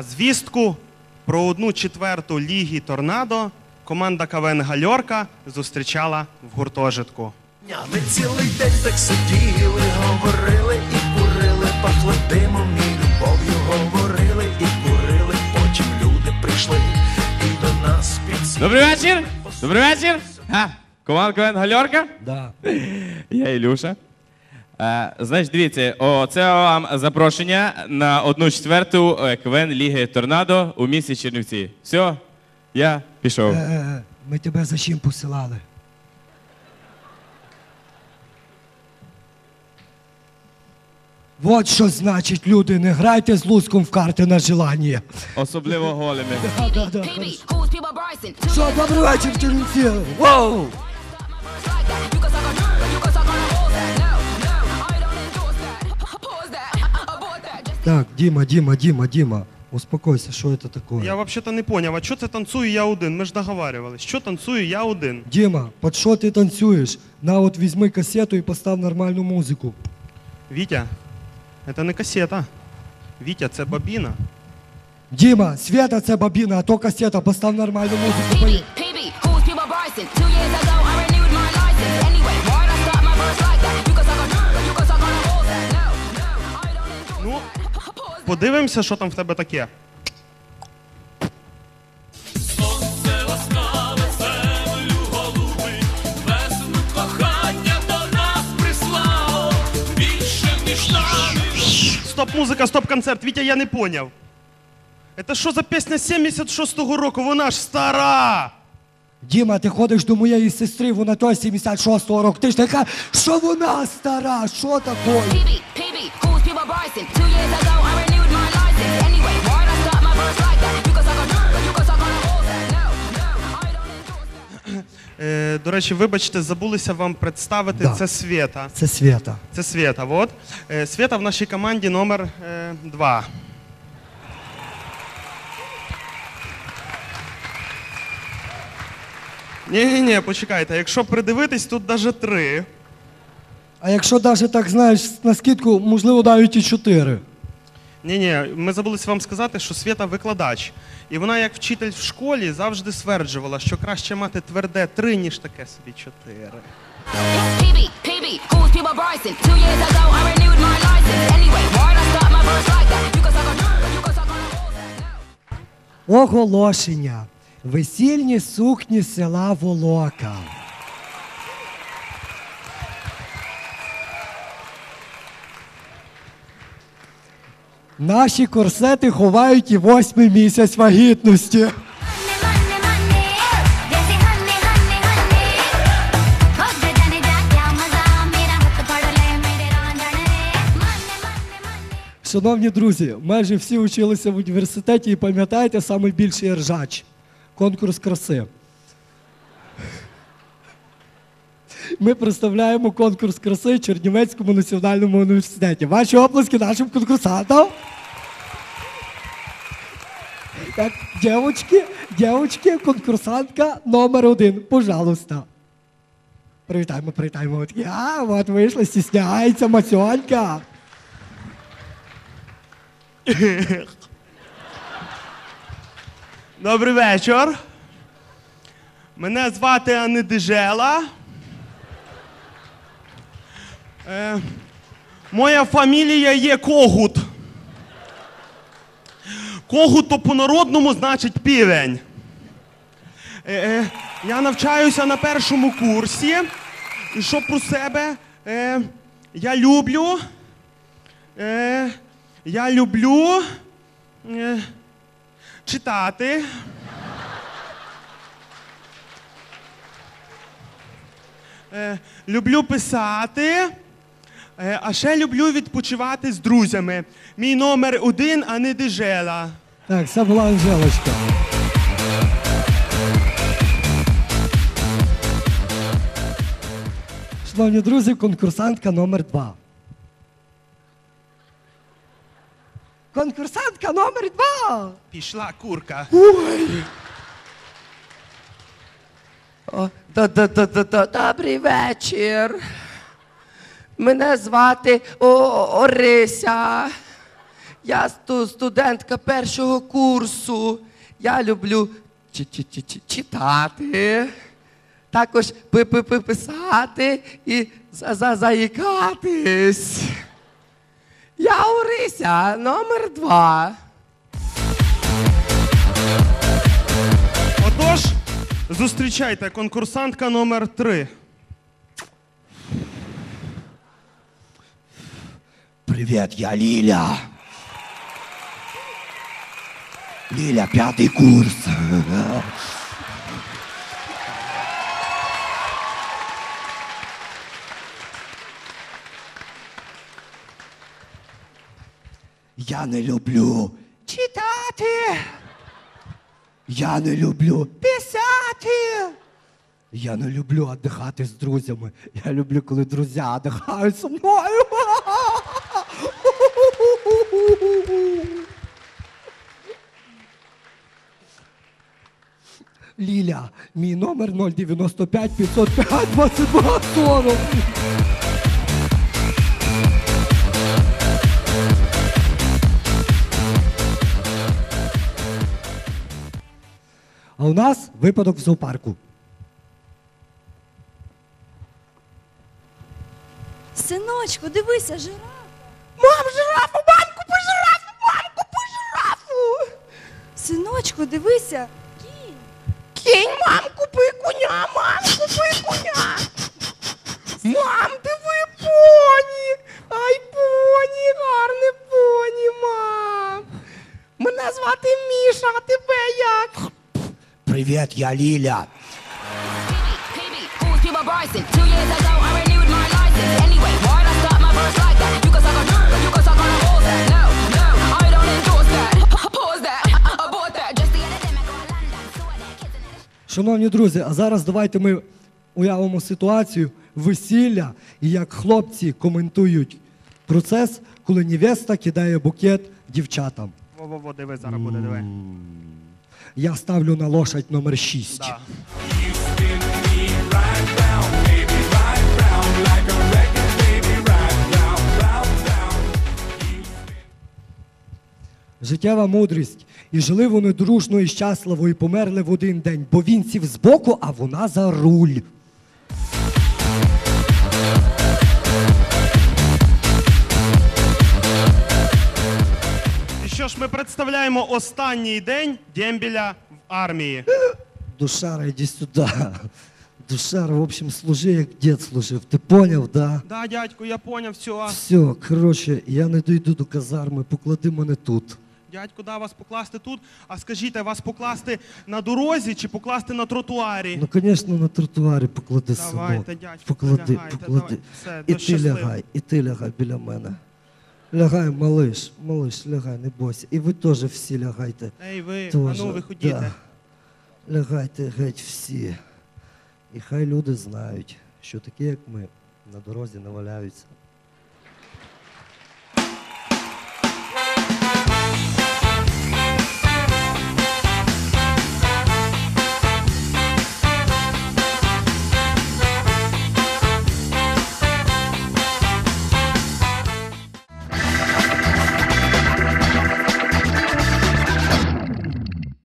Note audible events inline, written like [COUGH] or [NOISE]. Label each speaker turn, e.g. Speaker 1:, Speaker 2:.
Speaker 1: А звістку про одну четверту ліги торнадо команда КВН Гальорка зустрічала в гуртожитку.
Speaker 2: Ми цілий день так сиділи, говорили і курили, пахли димом і любов'ю говорили і курили. Потім люди прийшли і до нас підсіли.
Speaker 3: Добрий вечір! Добрий вечір! А, команда КВН Гальорка?
Speaker 4: Да.
Speaker 3: Я Ілюша. Е, значить, дивіться, це вам запрошення на одну четверту е, КВН Ліги Торнадо у місті Чернівці. Все, я пішов.
Speaker 4: Е, Ми тебе за чим посилали? Вот що значить, люди, не грайте з луском в карти на желання.
Speaker 3: Особливо голими. [LAUGHS]
Speaker 4: Що, добрий вечір, Чернівці! Воу! Так, Діма, Діма, Діма, Діма, успокойся, що це таке?
Speaker 1: Я взагалі не поняв, а що це танцюю я один? Ми ж договарювалися. Що танцюю я один?
Speaker 4: Діма, під що ти танцюєш? На от візьми касету і постав нормальну музику.
Speaker 1: Вітя, це не касета. Вітя, це бабіна.
Speaker 4: Діма, Свята це бабіна, а то касета, постав нормальну музику.
Speaker 5: PB,
Speaker 4: Поїхали.
Speaker 1: Подивимося, що там в тебе таке. Стоп, музика, стоп, концерт. Вітя, я не поняв. Це що за пісня 76-го року? Вона ж стара!
Speaker 4: Діма, ти ходиш до моєї сестри, вона той 76-го року. Ти ж така, що вона стара, що таке?
Speaker 1: Е, до речі, вибачте, забулися вам представити.
Speaker 4: Да.
Speaker 1: Це Свєта.
Speaker 4: Це Свята.
Speaker 1: Це Свєта. Вот. Е, Свєта в нашій команді номер е, два. Ні, ні, ні, почекайте. Якщо придивитись, тут навіть три.
Speaker 4: А якщо навіть так знаєш на скидку, можливо, навіть і чотири.
Speaker 1: Ні, ні, ми забулися вам сказати, що Свєта викладач. І вона, як вчитель в школі, завжди стверджувала, що краще мати тверде три, ніж таке собі чотири.
Speaker 5: PB, PB, who's people Bryson? Two years ago, I renewed my license. Anyway, why'd I start my verse like that? You can suck on, you can suck on a hole that. No.
Speaker 4: Оголошення. Весільні сукні села Волока. Наші корсети ховають і восьмий місяць вагітності. Шановні друзі, майже всі училися в університеті і пам'ятаєте найбільший ржач конкурс краси. Ми представляємо конкурс краси Чернівецькому національному університеті. Ваші оплески нашим конкурсантам. Так, дівчатки, дівчатки, конкурсантка номер один, пожалуйста. Привітаємо, привітаємо. От, я, от вийшла, стісняється, мацьонька.
Speaker 1: Добрий вечір. Мене звати Анедижела. Е, моя фамілія є Когут. Когут то по-народному значить півень. Е, е, я навчаюся на першому курсі. І що про себе? Е, я люблю. Е, я люблю. Е, читати. Е, люблю писати. Е, а ще люблю відпочивати з друзями. Мій номер один, а не дежела.
Speaker 4: Так, це була Анжелочка. Шановні друзі, конкурсантка номер два. Конкурсантка номер два.
Speaker 1: Пішла курка.
Speaker 6: О, да, да, да, да, да, добрий вечір. Мене звати Орися. я студентка першого курсу. Я люблю чи- чи- чи- чи- читати, також пи- пи- пи- писати і за- за- заїкатись. Я Орися, номер два.
Speaker 1: Отож, зустрічайте конкурсантка номер 3
Speaker 6: Привет, я Лиля. Лиля, пятый курс. Я не люблю читати. Я не люблю писати. Я не люблю віддихати з друзями. Я люблю, коли друзі віддихають зі мною. Ліля, мій номер 095 505 22 40. А у нас випадок в зоопарку.
Speaker 7: Синочку, дивися, жираф. Синочку, дивися. Кінь.
Speaker 6: Кінь, мам, купи коня, мам, купи коня. Мам, диви поні. Ай, поні, гарне поні, мам. Мене звати Міша, а тебе як? Привіт, я Ліля.
Speaker 5: Two years ago, I renewed my license. Anyway, why'd I start my verse like
Speaker 4: Шановні друзі, а зараз давайте ми уявимо ситуацію весілля і як хлопці коментують процес, коли невеста кидає букет дівчатам.
Speaker 1: Во-во-во, диви, зараз буде, диви.
Speaker 4: Я ставлю на лошадь номер 6.
Speaker 1: Да.
Speaker 4: Життєва мудрість. І жили вони дружно і щасливо, і померли в один день, бо він сів збоку, а вона за руль.
Speaker 1: І що ж, ми представляємо останній день дембіля в армії.
Speaker 4: Душара, иди сюда. Душара, в общем, служи, як дед служив. Ти поняв, да?
Speaker 1: Да, дядьку, я поняв, все.
Speaker 4: Все, коротше, я не дойду до казарми, поклади мене тут.
Speaker 1: Дядьку, да, вас покласти тут. А скажіть, а вас покласти на дорозі чи покласти на тротуарі?
Speaker 4: Ну, звісно, на тротуарі поклади
Speaker 1: Давайте,
Speaker 4: синок.
Speaker 1: дядько,
Speaker 4: Поклади,
Speaker 1: лягайте,
Speaker 4: поклади.
Speaker 1: давай. Все,
Speaker 4: і
Speaker 1: до
Speaker 4: ти
Speaker 1: щасливо.
Speaker 4: лягай, і ти лягай біля мене. Лягай, малиш, малиш, лягай, не бойся. І ви теж всі лягайте.
Speaker 1: Ей, ви, а
Speaker 4: Тоже,
Speaker 1: ну виходіть.
Speaker 4: да. Лягайте геть всі. І хай люди знають, що такі, як ми, на дорозі не валяються.